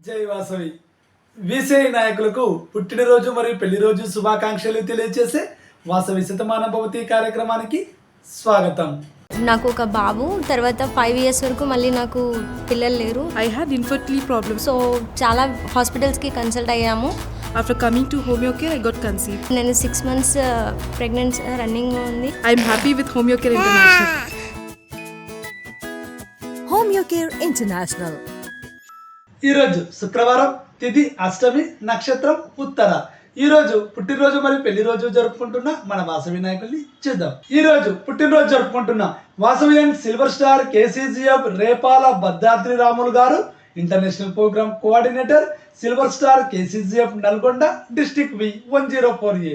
జై వాసవి విసిఐ నాయకులకు పుట్టినరోజు మరియు పెళ్ళి రోజు శుభాకాంక్షలు తెలియజేసే వాసవి శతమాన భవతి కార్యక్రమానికి స్వాగతం నాకు ఒక బాబు తర్వాత ఫైవ్ ఇయర్స్ వరకు మళ్ళీ నాకు పిల్లలు లేరు I had infertility problems. So చాలా హాస్పిటల్స్కి కన్సల్ట్ అయ్యాము After coming to Homeocare, I got conceived. నేను సిక్స్ మంత్స్ ప్రెగ్నెంట్ రన్నింగ్ ఉంది I'm happy with Homeocare International. Home Your Care International. ఈరోజు శుక్రవారం తిథి అష్టమి నక్షత్రం ఉత్తర. ఈరోజు పుట్టినరోజు మరియు పెళ్ళి రోజు జరుపుకుంటున్న మన వాసవి నాయకుల్ని చూద్దాం. ఈరోజు పుట్టినరోజు జరుపుకుంటున్న Vasavi and silver star KCGF Repala Bhadradri Ramulu garu international programme coordinator silver star KCGF Nalgonda district V one zero four A.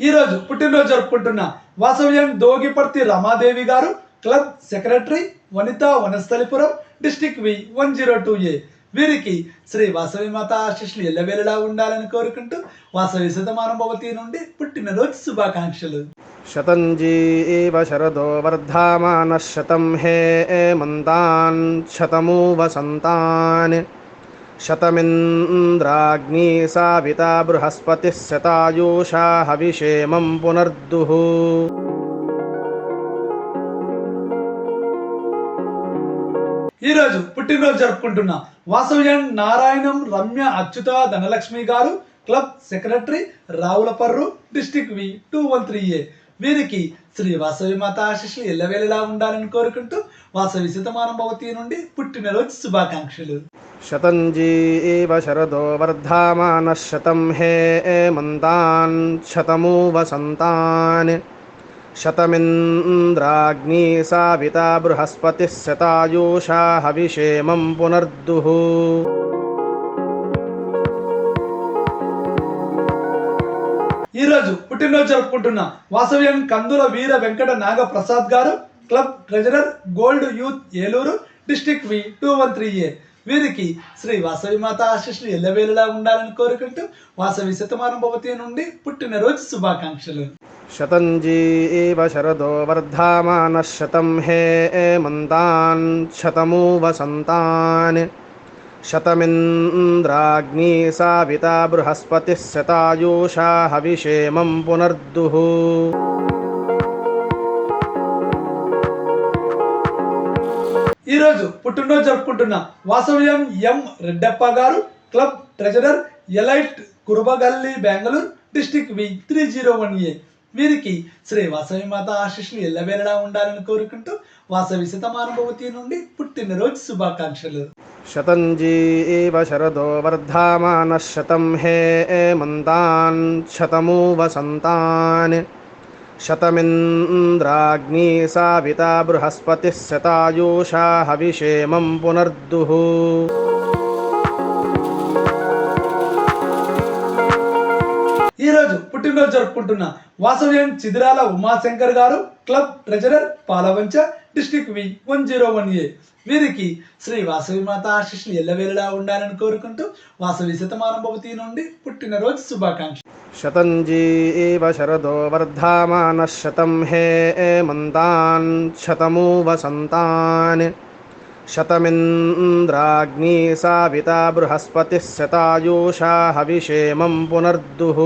ఈరోజు పుట్టినరోజు జరుపుకుంటున్న వాసవ్యం Dogiparthi Ramadevi garu club secretary Vanitha Vanasthalipuram district V one zero two A. వీరికి శ్రీ వాసవి మాత ఆశిష్లు ఎల్లవేళలా ఉండాలని కోరుకుంటూ వాసవి శతమానుభవతి నుండి పుట్టినరోజు శుభాకాంక్షలు. శతంజీ శరదో వర్ధమాన శతం హే మంతాన్ శతము వసంతాన్ शतमिन्द्राग्नी साविता बृहस्पतिः शतायुषा हविषेमं पुनर्दुः ఈ రోజు పుట్టినరోజు జరుపుకుంటున్న వాసవ్యం నారాయణం Ramya Achyuta Dhanalakshmi garu club secretary Ravulaparru district V two one three A వీరికి శ్రీ వాసవి మాత ఆశీస్సులు ఎల్లవేళలా ఉండాలని కోరుకుంటూ వాసవి శతమానం భవతి నుండి పుట్టినరోజు శుభాకాంక్షలు. శతంజీ ఏవ శరదో వర్ధమాన శతం హే మంతాన్ శతమూ వసంతాన్ శతమింద్రాగ్ని సావిత బృహస్పతి శతాయూషా హవిషేమం పునర్దుః. ఈరోజు పుట్టినరోజు జరుపుకుంటున్న వాసవ్యం కందుల Veera Venkata Nagaprasad garu club treasurer gold youth Eluru district V two one three A. వీరికి శ్రీ వాసవి మాత ఆశిష్లు ఎల్లవేలులా ఉండాలని కోరుకుంటూ వాసవి శతమానం భవతి నుండి పుట్టినరోజు శుభాకాంక్షలు. శతంజీ శరదో వర్ధమాన శతం హే మంతాన్ శతమూ వసంతాన్ శతమింద్రాగ్ని సావిత బృహస్పతిः శతాయూషా హవిషేమం పునర్దుః. ఈరోజు పుట్టినరోజు జరుపుకుంటున్న వాసవ్యం M Reddappa garu club treasurer elite Kurubagalli Bengaluru district V three zero one A. వీరికి శ్రీ వాసవి మాత ఆశీస్సులు ఎల్లవేళలా ఉండాలని కోరుకుంటూ వాసవి శతమానుభవతి నుండి పుట్టినరోజు శుభాకాంక్షలు. శతంజీ శరదో వర్ధామాన శతం హే మంతాన్ శతమూ వసంతాన్ शतमिन्द्राग्नी साविता बृहस्पतिः शतायुषा हविषेमं पुनर्दुः ఈ రోజు పుట్టినరోజు జరుపుకుంటున్న Vasavyam Chidirala Umashankar garu club treasurer Palavancha district V one zero one A వీరికి శ్రీ వాసవి మాత ఆశీస్సులు ఎల్లవేళలా ఉండాలని కోరుకుంటూ వాసవి శతమానం భవతి నుండి పుట్టినరోజు శుభాకాంక్షలు शतञ्जी एव शरदो वर्धामानः शतं हे एमन्तान् शतमु वसन्तान् शतमिन्द्राग्नी साविता बृहस्पतिः शतायुषा हविषेमं पुनर्दुः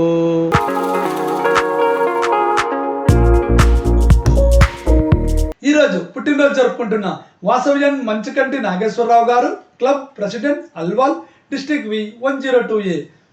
ఈ రోజు పుట్టినరోజు జరుపుకుంటున్న Vasavyam Manchukanti Nageswararao garu club president Alwal district V one zero two A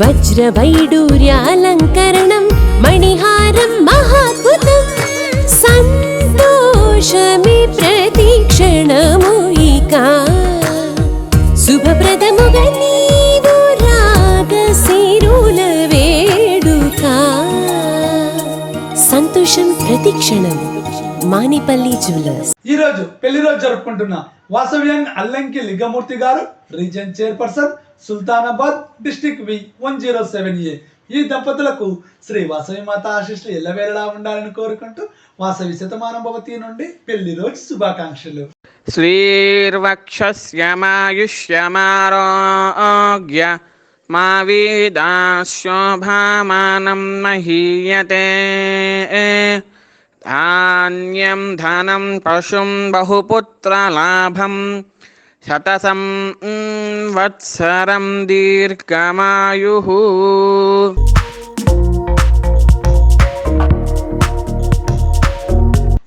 వజ్రవైడూర్యాలంకరణం మణిహారం మహాద్భుతం సంతోషమి ప్రతిక్షణము ఇక శుభప్రదముగా నీవు రాగ సిరుల వేడుక సంతోషం ప్రతిక్షణం మానిపల్లి జ్యువెలర్స్. ఈ రోజు పెళ్ళి రోజు జరుపుకుంటున్న వాసవ్యం Allanki Lingamurthy garu region chairperson Sultanabad district V one zero seven A. ఈ దంపతులకు శ్రీ వాసవి మాత ఆశీస్సులు ఎల్లవేళలా ఉండాలని కోరుకుంటూ వాసవి శతమానం భవతి నుండి పెళ్ళి రోజు శుభాకాంక్షలు. శ్రీర్వక్షమాయుష్యమారోగ్య మా వీదాశోభామానం మహీయతే. ధాన్యం ధనం పశుం బహుపుత్రలాభం శతసం వత్సరం దీర్ఘమాయు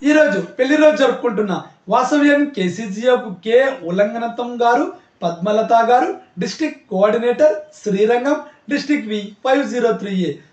ఈరోజు పెళ్ళి రోజు జరుపుకుంటున్న వాసవ్యం KCGF K ఉల్లంఘనతం garu Padmalatha garu district coordinator Srirangam district V five zero three A.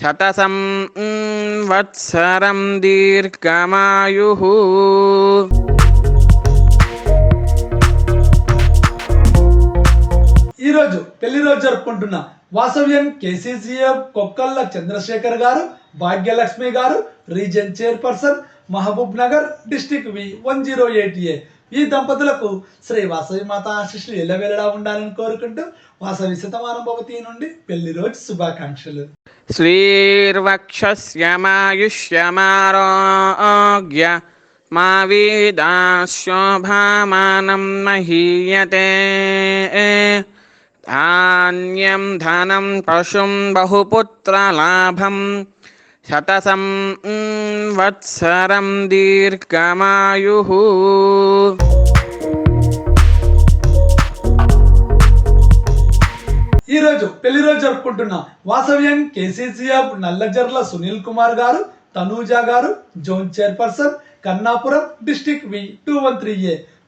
శతసం వత్సరం దీర్ఘమాయు. ఈరోజు పెళ్ళి రోజు జరుపుకుంటున్న Vasavyam KCCF కొక్కల్ల Chandrasekhar garu Bhagyalakshmi garu region chairperson Mahabub Nagar district V one zero eight A. ఈ దంపతులకు శ్రీ వాసవి మాత ఆశిష్లు ఎల్లవెల్లడా ఉండాలని కోరుకుంటూ వాసవి శతమానం భవతి నుండి పెళ్ళి రోజు శుభాకాంక్షలు. శ్రీర్వక్షమాయుష్యమారోగ్య మా వీదాశోభామానం మహీయతే. ధాన్యం ధనం పశుం బహుపుత్రలాభం శతసం వత్సరం దీర్ఘమాయు ఈరోజు పెళ్ళి రోజు జరుపుకుంటున్న Vasavyam KCCF Nallajarla Sunil Kumar garu Tanuja garu zone chairperson Kannapuram district V two one three A.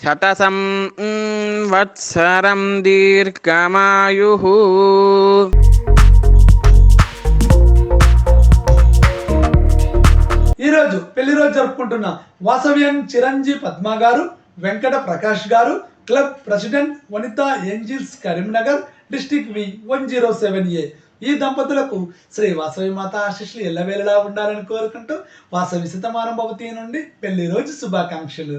శతసం వత్సరం దీర్ఘమాయు ఈరోజు పెళ్ళి రోజు జరుపుకుంటున్న వాసవ్యన్ Chiranjeevi Padma garu Venkata Prakash garu club president Vanitha angels Karimnagar district V one zero seven A. ఈ దంపతులకు శ్రీ వాసవి మాత ఆశిష్లు ఎల్లవేళలా ఉండాలని కోరుకుంటూ వాసవి సితమానం భవతి నుండి పెళ్ళి రోజు శుభాకాంక్షలు.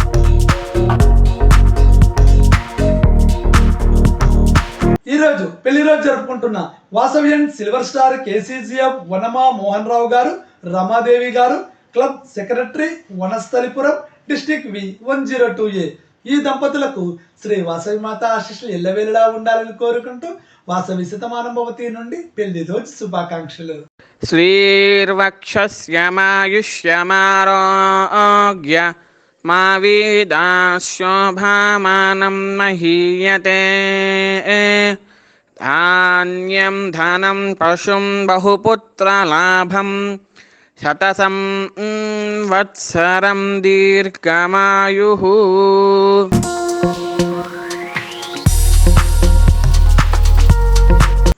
ఈరోజు పెళ్ళి రోజు జరుపుకుంటున్న వాసవ్యన్ silver star KCGF Vanama Mohan Rao garu Ramadevi garu club secretary Vanasthalipuram district V one zero two A. ఈ దంపతులకు శ్రీ వాసవి మాత ఆశిష్లు ఎల్లవేళలా ఉండాలని కోరుకుంటూ వాసవి శతమానుభవతి నుండి పెళ్ళి రోజు శుభాకాంక్షలు. శ్రీర్వక్ష మా వీదా మహీయతే ధాన్యం ధనం పశుం బహుపుత్రలాభం శతసం వత్సరం దీర్ఘమాయు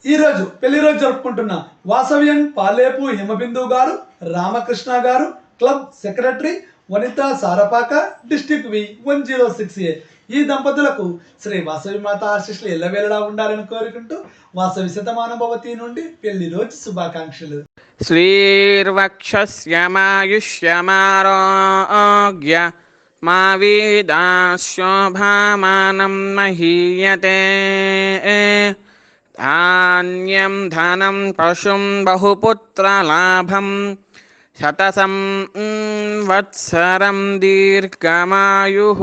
ఈరోజు పెళ్ళిరోజు జరుపుకుంటున్న వాసవ్యన్ Palepu Himabindu garu Ramakrishna garu club secretary Vanitha Sarapaka district V one zero six A. ఈ దంపతులకు శ్రీ వాసవి మాత ఆశీస్సులు వెళ్ళడా ఉండాలని కోరుకుంటూ వాసవి శతమానుభవతి నుండి పెళ్ళి రోజు శుభాకాంక్షలు. శ్రీర్వక్షమాయుష్యమారోగ్య మా వీదాశోభామానం మహీయతే. ధాన్యం ధనం పశుం బహుపుత్రలాభం शतसं mm, वत्सरं दीर्घमायुः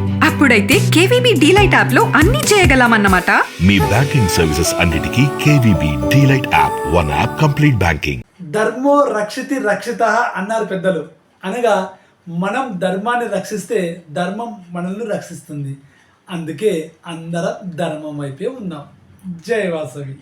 అప్పుడైతే కేవీబీ డీలైట్ యాప్లో అన్ని చేయగలమన్నమాట. మీ బ్యాంకింగ్ సర్వీసెస్ అన్నిటికీ KVB DLite app one app complete banking. ధర్మో రక్షితి రక్షిత అన్నారు పెద్దలు. అనగా మనం ధర్మాన్ని రక్షిస్తే ధర్మం మనల్ని రక్షిస్తుంది. అందుకే అందరం ధర్మం వైపే ఉన్నాం. జై వాసవి.